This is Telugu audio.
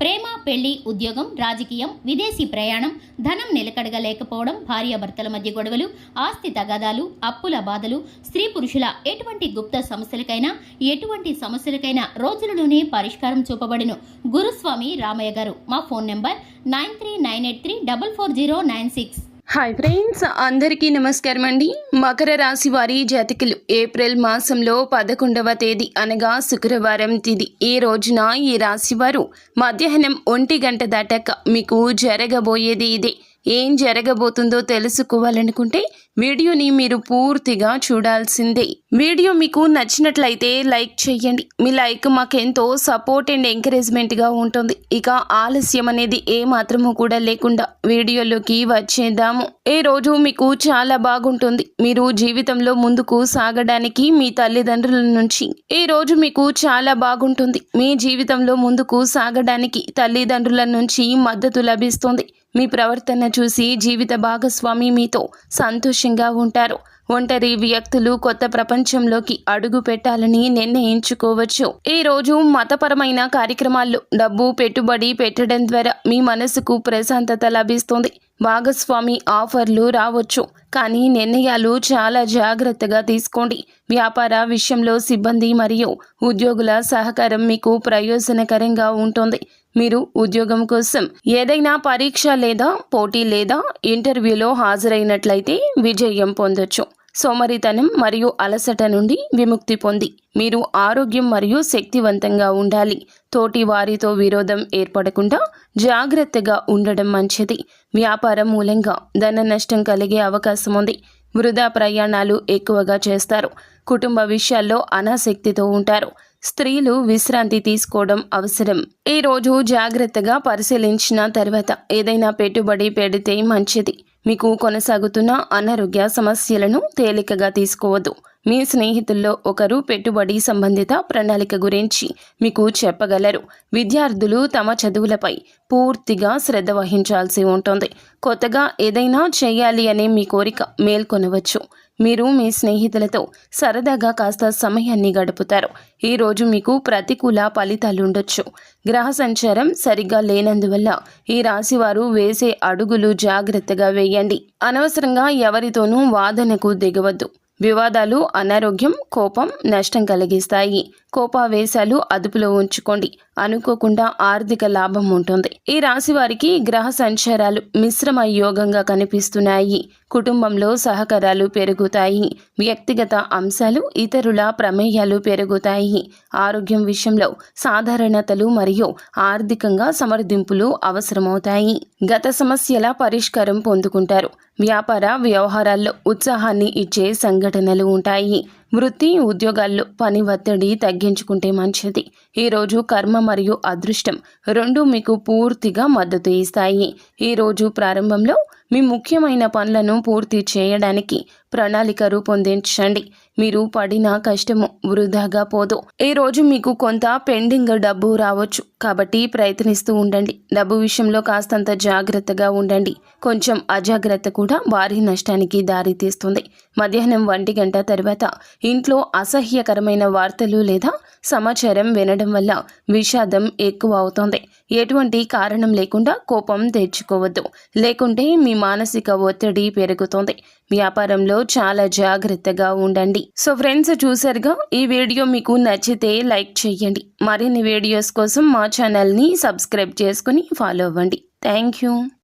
ప్రేమ పెళ్ళి ఉద్యోగం రాజకీయం విదేశీ ప్రయాణం ధనం నిలకడగా లేకపోవడం భార్యాభర్తల మధ్య గొడవలు ఆస్తి తగాదాలు అప్పుల బాధలు స్త్రీ పురుషుల ఎటువంటి గుప్త సమస్యలకైనా ఎటువంటి సమస్యలకైనా రోజులలోనే పరిష్కారం చూపబడును. గురుస్వామి రామయ్య గారు మా phone number nine three nine eight three double four zero nine six. Hi friends అందరికీ నమస్కారం అండి. మకర రాశి వారి జాతకులు ఏప్రిల్ మాసంలో పదకొండవ తేదీ అనగా శుక్రవారం తిది. ఈ రోజున ఈ రాశి వారు మధ్యాహ్నం ఒంటి గంట దాటాక మీకు జరగబోయేది ఇదే. ఏం జరగబోతుందో తెలుసుకోవాలనుకుంటే వీడియోని మీరు పూర్తిగా చూడాల్సిందే. వీడియో మీకు నచ్చినట్లయితే లైక్ చేయండి. మీ లైక్ మాకెంతో సపోర్ట్ అండ్ ఎంకరేజ్మెంట్గా ఉంటుంది. ఇక ఆలస్యం అనేది ఏ కూడా లేకుండా వీడియోలోకి వచ్చేద్దాము. ఈ రోజు మీకు చాలా బాగుంటుంది. మీరు జీవితంలో ముందుకు సాగడానికి మీ తల్లిదండ్రుల నుంచి. ఈ రోజు మీకు చాలా బాగుంటుంది. మీ జీవితంలో ముందుకు సాగడానికి తల్లిదండ్రుల నుంచి మద్దతు లభిస్తుంది. మీ ప్రవర్తన చూసి జీవిత భాగస్వామి మీతో సంతోషంగా ఉంటారు. ఒంటరి వ్యక్తులు కొత్త ప్రపంచంలోకి అడుగు పెట్టాలని నిర్ణయించుకోవచ్చు. ఈ రోజు మతపరమైన కార్యక్రమాల్లో డబ్బు పెట్టుబడి పెట్టడం ద్వారా మీ మనసుకు ప్రశాంతత లభిస్తుంది. భాగస్వామి ఆఫర్లు రావచ్చు. కానీ నిర్ణయాలు చాలా జాగ్రత్తగా తీసుకోండి. వ్యాపార విషయంలో సిబ్బంది మరియు ఉద్యోగుల సహకారం మీకు ప్రయోజనకరంగా ఉంటుంది. మీరు ఉద్యోగం కోసం ఏదైనా పరీక్ష లేదా పోటీ లేదా ఇంటర్వ్యూలో హాజరైనట్లయితే విజయం పొందొచ్చు. సోమరితనం మరియు అలసట నుండి విముక్తి పొంది. మీరు ఆరోగ్యం మరియు శక్తివంతంగా ఉండాలి. తోటి వారితో విరోధం ఏర్పడకుండా జాగ్రత్తగా ఉండడం మంచిది. వ్యాపారం మూలంగా ధన నష్టం కలిగే అవకాశం ఉంది. వృధా ప్రయాణాలు ఎక్కువగా చేస్తారు. కుటుంబ విషయాల్లో అనాసక్తితో ఉంటారు. స్త్రీలు విశ్రాంతి తీసుకోవడం అవసరం. ఈ రోజు జాగ్రత్తగా పరిశీలించిన తర్వాత ఏదైనా పెట్టుబడి పెడితే మంచిది. మీకు కొనసాగుతున్న అనారోగ్య సమస్యలను తేలికగా తీసుకోవద్దు. మీ స్నేహితుల్లో ఒకరు పెట్టుబడి సంబంధిత ప్రణాళిక గురించి మీకు చెప్పగలరు. విద్యార్థులు తమ చదువులపై పూర్తిగా శ్రద్ధ వహించాల్సి ఉంటుంది. కొత్తగా ఏదైనా చేయాలి అనే మీ కోరిక మేల్కొనవచ్చు. మీరు మీ స్నేహితులతో సరదాగా కాస్త సమయాన్ని గడుపుతారు. ఈరోజు మీకు ప్రతికూల ఫలితాలుండొచ్చు గ్రహ సంచారం సరిగ్గా లేనందువల్ల ఈ రాశివారు వేసే అడుగులు జాగ్రత్తగా వేయండి. అనవసరంగా ఎవరితోనూ వాదనకు దిగవద్దు. వివాదాలు అనారోగ్యం కోపం నష్టం కలిగిస్తాయి. కోపావేశాలు అదుపులో ఉంచుకోండి. అనుకోకుండా ఆర్థిక లాభం ఉంటుంది. ఈ రాశి వారికి గ్రహ సంచారాలు మిశ్రమ యోగంగా కనిపిస్తున్నాయి. కుటుంబంలో సహకారాలు పెరుగుతాయి. వ్యక్తిగత అంశాలు ఇతరుల ప్రమేయాలు పెరుగుతాయి. ఆరోగ్యం విషయంలో సాధారణతలు మరియు ఆర్థికంగా సమర్థింపులు అవసరమవుతాయి. గత సమస్యల పరిష్కారం పొందుకుంటారు. వ్యాపార వ్యవహారాల్లో ఉత్సాహాన్ని ఇచ్చే సంఘటనలు ఉంటాయి. వృత్తి ఉద్యోగాల్లో పని ఒత్తిడి తగ్గించుకుంటే మంచిది. ఈరోజు కర్మ మరియు అదృష్టం రెండు మీకు పూర్తిగా మద్దతు ఇస్తాయి. ఈరోజు ప్రారంభంలో మీ ముఖ్యమైన పనులను పూర్తి చేయడానికి ప్రణాళిక రూపొందించండి. మీరు పడిన కష్టము వృధాగా పోదు. ఈ రోజు మీకు కొంత పెండింగ్ డబ్బు రావచ్చు. కాబట్టి ప్రయత్నిస్తూ ఉండండి. డబ్బు విషయంలో కాస్తంత జాగ్రత్తగా ఉండండి. కొంచెం అజాగ్రత్త కూడా భారీ నష్టానికి దారితీస్తుంది మధ్యాహ్నం ఒంటి గంట తర్వాత ఇంట్లో అసహ్యకరమైన వార్తలు లేదా సమాచారం వినడం వల్ల విషాదం ఎక్కువ అవుతుంది. ఎటువంటి కారణం లేకుండా కోపం తెచ్చుకోవద్దు. లేకుంటే మీ మానసిక ఒత్తిడి పెరుగుతుంది. వ్యాపారంలో చాలా జాగ్రత్తగా ఉండండి. సో ఫ్రెండ్స్ చూసారుగా? ఈ వీడియో మీకు నచ్చితే లైక్ చేయండి. మరిన్ని వీడియోస్ కోసం మా ఛానల్ని సబ్స్క్రైబ్ చేసుకుని ఫాలో అవ్వండి. Thank you.